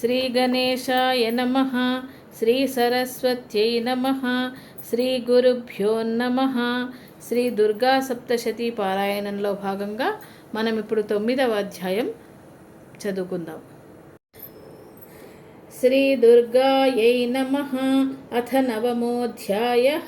శ్రీ గణేశాయ నమ. శ్రీ సరస్వత్యై నమ. శ్రీ గురుభ్యో నమ. శ్రీ దుర్గా సప్తశతి పారాయణంలో భాగంగా మనం ఇప్పుడు తొమ్మిదవ అధ్యాయం చదువుకుందాం. శ్రీ దుర్గాయై నమ. అథ నవమోధ్యాయ.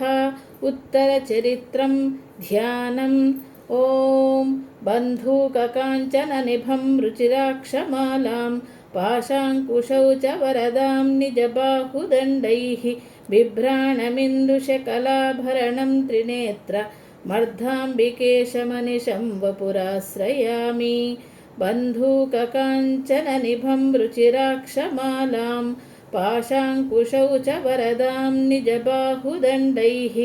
ఉత్తరచరిత్రం ధ్యానం. ఓం బంధూకకాంచన నిభం రుచిరాక్షమాలాం. पाशाङ्कुशौ च वरदां निजबाहुदण्डैः बिभ्राणमिन्दुशकलाभरणं त्रिनेत्र मर्धाम्बिकेशमनिशं वपुराश्रयामि बन्धूककाञ्चननिभं रुचिराक्षमालां पाशाङ्कुशौ च वरदां निजबाहुदण्डैः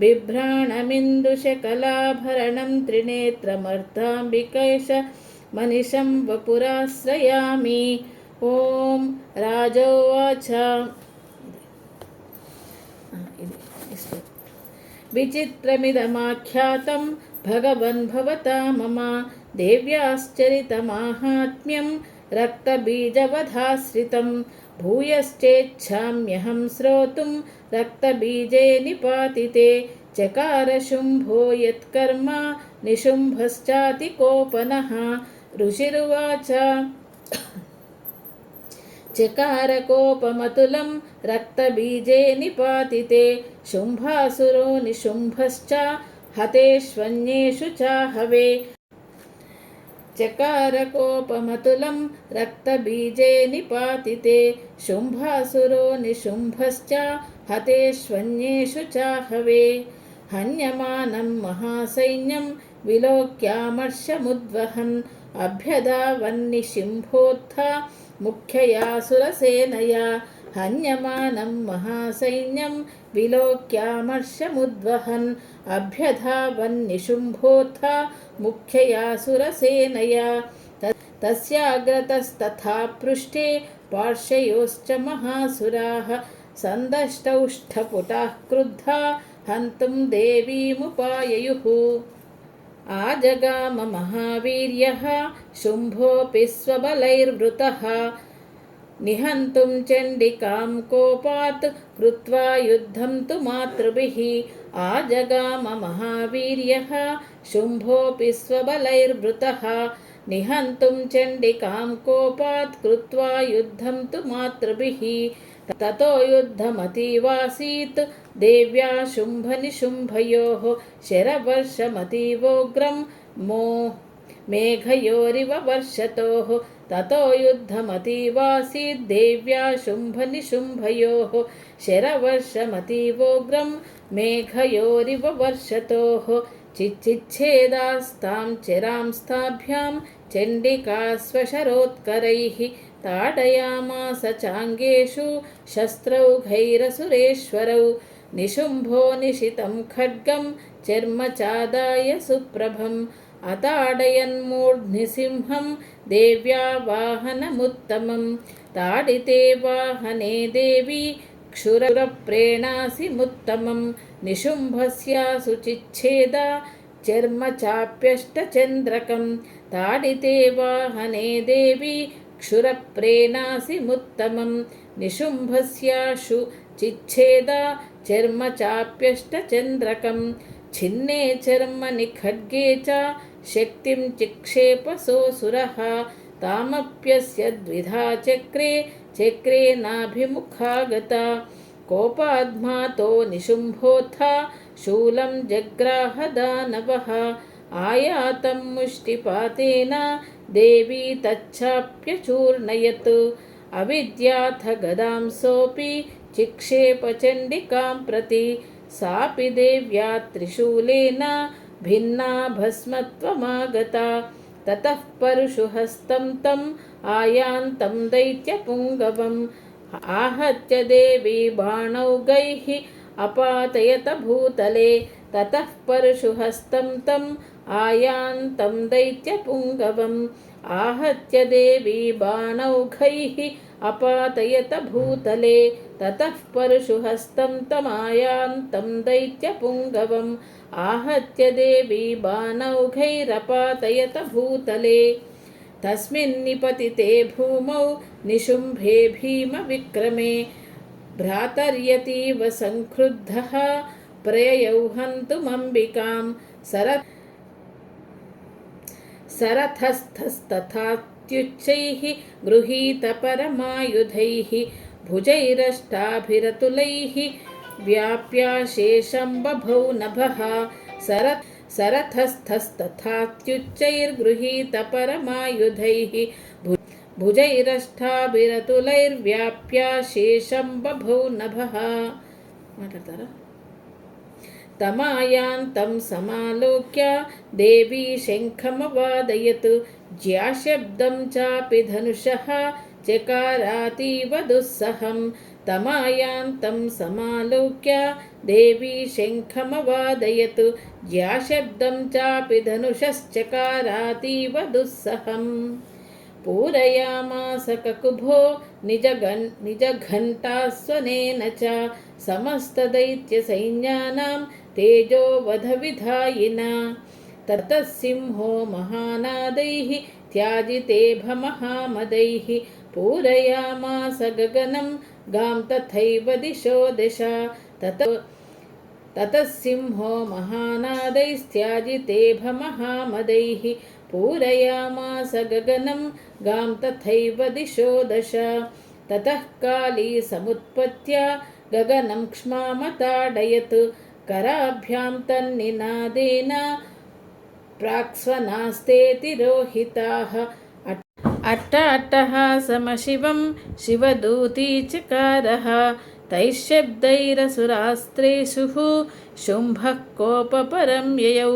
बिभ्राणमिन्दुशकलाभरणं त्रिनेत्रमर्धाम्बिकेश मनिशं वपुराश्रयामि ॐ राजोवाच। विचित्रमिदमाख्यातं भगवन् भवता मम देव्याश्चरितमाहात्म्यं रक्तबीजवधाश्रितं भूयश्चेच्छाम्यहं श्रोतुं रक्तबीजे निपातिते चकारशुम्भो यत्कर्म निशुम्भश्चातिकोपनः ऋषिरुवाच। చకారకోపమతులం రక్తబీజే నిపాతితే శుంభాసురో నిశుంభశ్చ హతేష్వన్యేషు చాహవే చకారకోపమతులం రక్తబీజే నిపాతితే శుంభాసురో నిశుంభశ్చ హతేష్వన్యేషు చాహవే హన్యమానం మహాసైన్యం విలోక్యామర్షముద్వహన్ అభ్యదావన్ని శింభోత్థ मुख्यया सुरसेनया हन्यमानं महासैन्यं विलोक्यामर्षमुद्वहन् अभ्यधावन्निशुम्भोऽथ मुख्यया सुरसेनया तस्याग्रतस्तथा पृष्ठे पार्श्वयोश्च महासुराः सन्दष्टौष्ठपुटाः क्रुद्धा हन्तुं देवीमुपाययुः आजगाम महावीर्यः शुम्भोऽपि स्वबलैर्वृतः निहन्तुं चण्डिकां कोपात् कृत्वा युद्धं तु मातृभिः आजगाम महावीर्यः शुम्भोऽपि स्वबलैर्वृतः निहन्तुं चण्डिकां कोपात् कृत्वा युद्धं तु मातृभिः ततो युद्धमतीवासीत् देव्या शुम्भनिशुम्भयोः शरवर्षमतीवोग्रं मो मेघयोरिव वर्षतोः ततो युद्धमतीवासीद्देव्या शुम्भनिशुम्भयोः शरवर्षमतीवोग्रं मेघयोरिव वर्षतोः चिच्चिच्छेदास्तां चिरां स्थाभ्यां चण्डिका स्वशरोत्करैः ताडयामास चाङ्गेषु शस्त्रौघैरसुरेश्वरौ निशुम्भो निशितं खड्गं चर्मचादाय सुप्रभम् अताडयन्मूर्ध्निसिंहं देव्या वाहनमुत्तमं ताडिते वाहने देवी क्षुरप्रेणासि నిశుంభస్యా శుచిచ్ఛేద చర్మ చాప్యష్టచంద్రకం తాడితే వాహనే దేవి క్షురప్రేనాసిముత్తమం నిశుంభస్యాషు చిచ్ఛేద చర్మ చాప్యష్టచంద్రకం ఛిన్నే చర్మని ఖడ్గే చ శక్తిం చిక్షేప సోసురః తామప్యస్య ద్విధా చక్రే చక్రే నాభిముఖాగత కోపాద్మాతో నిశుంభోత్థ శూలం జగ్రాహ దానవః ఆయాతం ముష్టిపాతేన దేవీ తచ్చాప్యచూర్ణయత్ అవిద్యాథ గదాం సోపి చిక్షేపచండికాం ప్రతి సాపి దేవ్యా త్రిశూలేన భిన్నా భస్మత్వమాగత తతః పరుషుహస్తం తం ఆయాంతం దైత్యపుంగవం आहत्य देवी बाणौगैः अपातयत भूतले ततः परशुहस्तं तम् आयान्तं दैत्यपुङ्गवम् आहत्य देवी बाणौघैः अपातयत भूतले ततः परशुहस्तं तमायान्तं दैत्यपुङ्गवम् आहत्य देवी बाणौघैरपातयत भूतले तस्मिन्निपतिते भूमौ निशुम्भे भीमविक्रमे भ्रातर्यतीव सङ्क्रुद्धः प्रययौ हन्तुमम्बिकां सर सरथस्थस्तथात्युच्चैः गृहीतपरमायुधैः भुजैरष्टाभिरतुलैः व्याप्याशेषं बभौ नभः। सर सरथस्थस्तथात्युच्चैर्गृहीतपरमायुधैः भुजैरष्टाभिरतुलैर्व्याप्य बभौ नभः। तमायान्तं समालोक्य देवी शङ्खमवादयत्। ज्याशब्दं चापि धनुषः चकारातीव दुःसहम् तमायान्तं समालोक्य देवी शङ्खमवादयतु ज्या शब्दं चापि धनुषश्चकारातीव दुःसहम् पूरयामास ककुभो निजगन् निजघण्टास्वनेन च समस्तदैत्यसैन्यानां तेजोवधविधायिना ततः सिंहो महानादैः त्याजितेभमहामदैः पूरयामास गगनं गां तथैव दिशो दिशा तत ततः सिंहो महानादैस्त्याजितेभमहामदैः पूरयामास गगनं गां तथैव दिशो दश ततः काली समुत्पत्य गगनं क्ष्मामताडयत् कराभ्यां तन्निनादेन प्राक्स्वनास्तेति रोहिताः अट्टाट्टहासमशिवं शिवदूती चकारः तैः शब्दैरसुरास्त्रेषुः शुम्भः कोपपरं ययौ।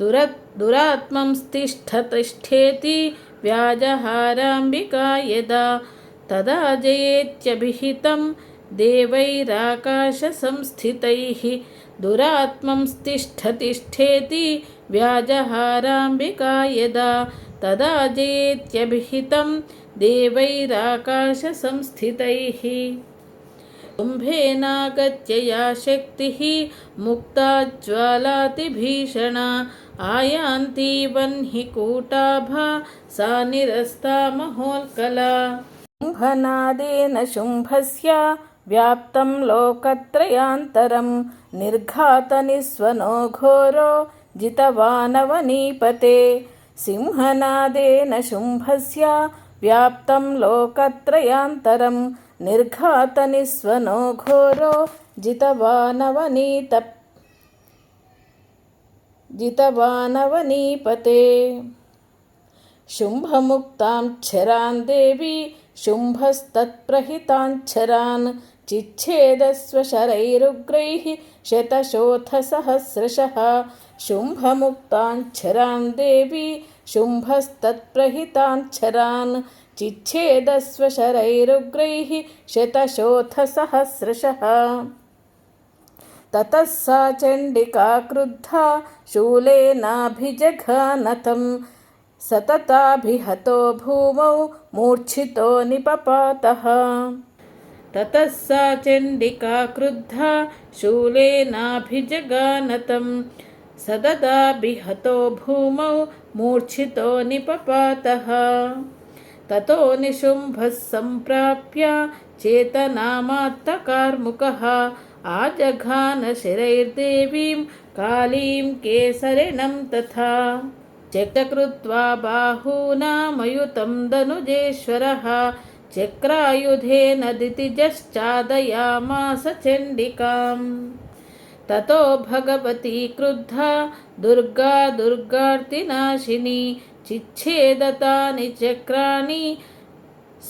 दुर दुरात्मंस्तिष्ठतिष्ठेति व्याजहाराम्बिका यदा तदा जयेत्यभिहितं देवैराकाशसंस्थितैः दुरात्मंस्तिष्ठतिष्ठेति व्याजहाराम्बिका यदा तदा जयेत्यभिहितं देवैराकाशसंस्थितैः कुम्भेनागत्य या शक्तिः मुक्ता ज्वालातिभीषणा आयान्ती वह्नि कूटाभा सा निरस्ता महोल्कला शुम्भनादेन शुम्भस्य व्याप्तं लोकत्रयान्तरं निर्घातनिस्वनो घोरो जितवानवनीपते సింహనాదేన శుంభస్య వ్యాప్తం లోకత్రయాంతరం నిర్ఘాత నిస్వనో ఘోరో జితవానవనీత జితవానవనీపతే శుంభముక్తాం క్షరాన్ దేవి శుంభస్తత్ప్రహితాన్ चिच्छेदस्वशरैरुग्रैः शतशोथसहस्रशः शुम्भमुक्ताञ्छरान् देवी शुम्भस्तत्प्रहिताञ्छरान् चिच्छेदस्वशरैरुग्रैः शतशोथसहस्रशः ततः सा चण्डिका क्रुद्धा शूलेनाभिजघानतं सतताभिहतो भूमौ मूर्छितो निपपातः ततः सा चण्डिका क्रुद्धा शूलेनाभिजगानतं सददाभिहतो भूमौ मूर्छितो निपपातः ततो निशुम्भः सम्प्राप्य चेतनामात्तकार्मुकः आजघानशिरैर्देवीं कालीं केसरिणं तथा चक्रकृत्वा बाहूनामयुतं दनुजेश्वरः చక్రాయుధేన దితిజశ్చాదయామాస చండికాం. తతో భగవతి క్రుద్ధ దుర్గా దుర్గార్తినాశిని చిచ్ఛేదతాని చక్రాణి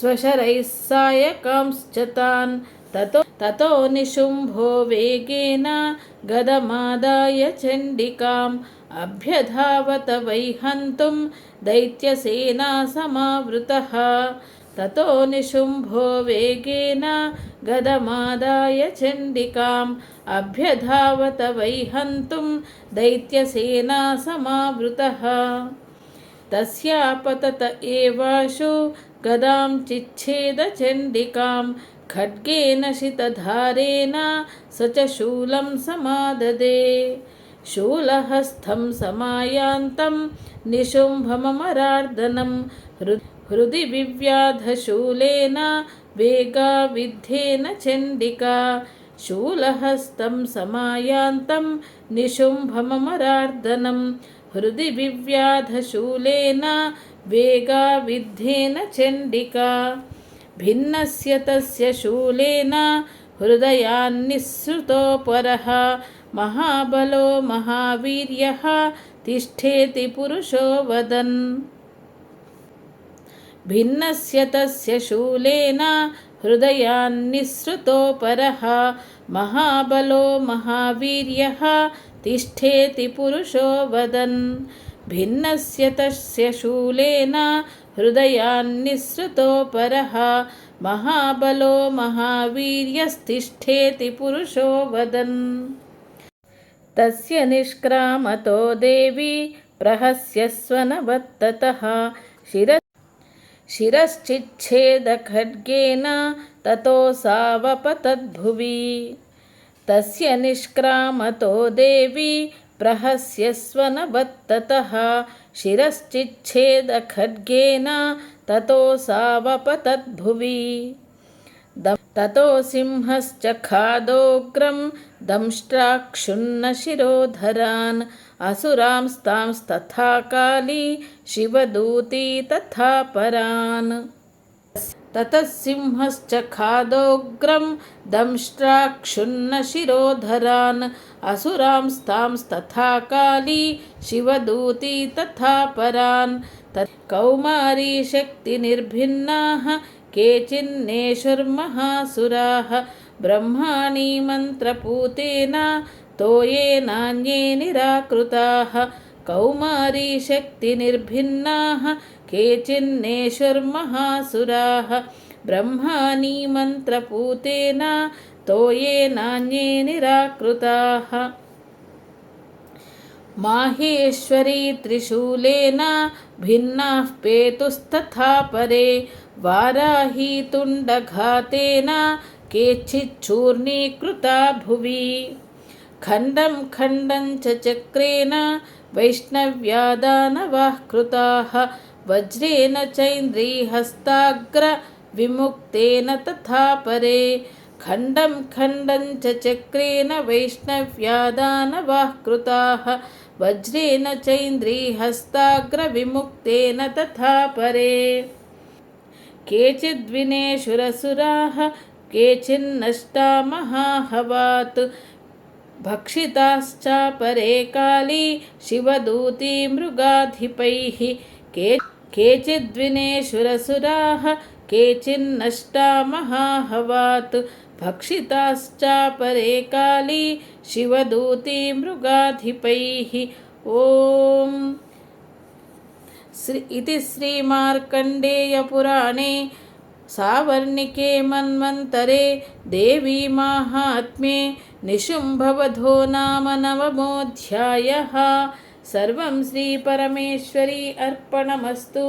స్వశరైः సాయకాంశ్చతాన్. తతో తతో నిశుంభో వేగేన గదమాదాయ చండికాం. అభ్యధావత వైహంతుం దైత్యసేనా సమావృతః. ततो निशुम्भो वेगेन गदमादाय चण्डिकाम् अभ्यधावत वै हन्तुं दैत्यसेना समावृतः तस्यापतत एवाशु गदां चिच्छेदचण्डिकां खड्गेन शितधारेण स च शूलं समाददे शूलहस्तं समायान्तं निशुम्भममरार्दनं हृ हृदि विव्याधशूलेन वेगाविद्धेन चण्डिका शूलहस्तं समायान्तं निशुम्भममरार्दनं हृदि विव्याधशूलेन वेगाविद्धेन चण्डिका भिन्नस्य तस्य शूलेन हृदयान्निःसृतोपरः महाबलो महावीर्यः तिष्ठेति पुरुषो वदन् भिन्नस्य तस्य शूलेन हृदयान्निःसृतोपरः महाबलो महावीर्यः तिष्ठेति पुरुषो वदन् भिन्नस्य तस्य शूलेन हृदयान्निःसृतोपरः महाबलो महावीर्यस्तिष्ठेति पुरुषो वदन् तस्य निष्क्रामतो देवी प्रहस्यस्वनवत्ततः शिर शिरश्चिच्छेदखड्गेन ततोऽसावपतद्भुवि तस्य निष्क्रामतो देवी प्रहस्यस्वनवत्ततः। शिरश्चिच्छेदखड्गेन ततोऽसावपतद्भुवि ततो सिंहश्च खादोग्रं दंष्ट्राक्षुण्णशिरोधरान् असुरांस्तांस्तथा काली शिवदूती तथा परान् ततः सिंहश्च खादोग्रं दंष्ट्राक्षुण्णशिरोधरान् असुरांस्तांस्तथा काली शिवदूती तथा परान् तत् कौमारी शक्तिनिर्भिन्नाः केचिन्नेषुर्महासुराः బ్రహ్మాణి మంత్రపూతేన తోయేనాన్యే నిరాకృతా కౌమారీ శక్తినిర్భిన్నా కేచిన్నేషుర్మహాసురా బ్రహ్మాణి మంత్రపూతేన తోయేనాన్యే నిరాకృతా మాహేశ్వరీ త్రిశూలేన భిన్నా పేతుస్తథా పరే వారాహీతుండఘాతేన तुण्डघातेन केचिच्चूर्णीकृता भुवि खण्डं खण्डं च चक्रेण वैष्णव्यादानवाः कृताः वज्रेण चैन्द्रीहस्ताग्रविमुक्तेन तथा परे खण्डं खण्डं च चक्रेण वैष्णव्यादानवाः कृताः वज्रेण चैन्द्रीहस्ताग्रविमुक्तेन तथा परे केचिद्विनेषुरसुराः केचिन्नष्टा महाहवात् भक्षिताश्चापरे काली शिवदूती मृगाधिपैः। के केचिद्विनेषुरसुराः केचिन्नष्टा महाहवात् भक्षिताश्चापरे काली शिवदूती मृगाधिपैः। ॐ। श्री इति श्रीमार्कण्डेयपुराणे सावर्णिके मन्वन्तरे देवी माहात्म्ये निशुम्भवधो नाम नवमोऽध्यायः। सर्वं श्रीपरमेश्वरी अर्पणमस्तु।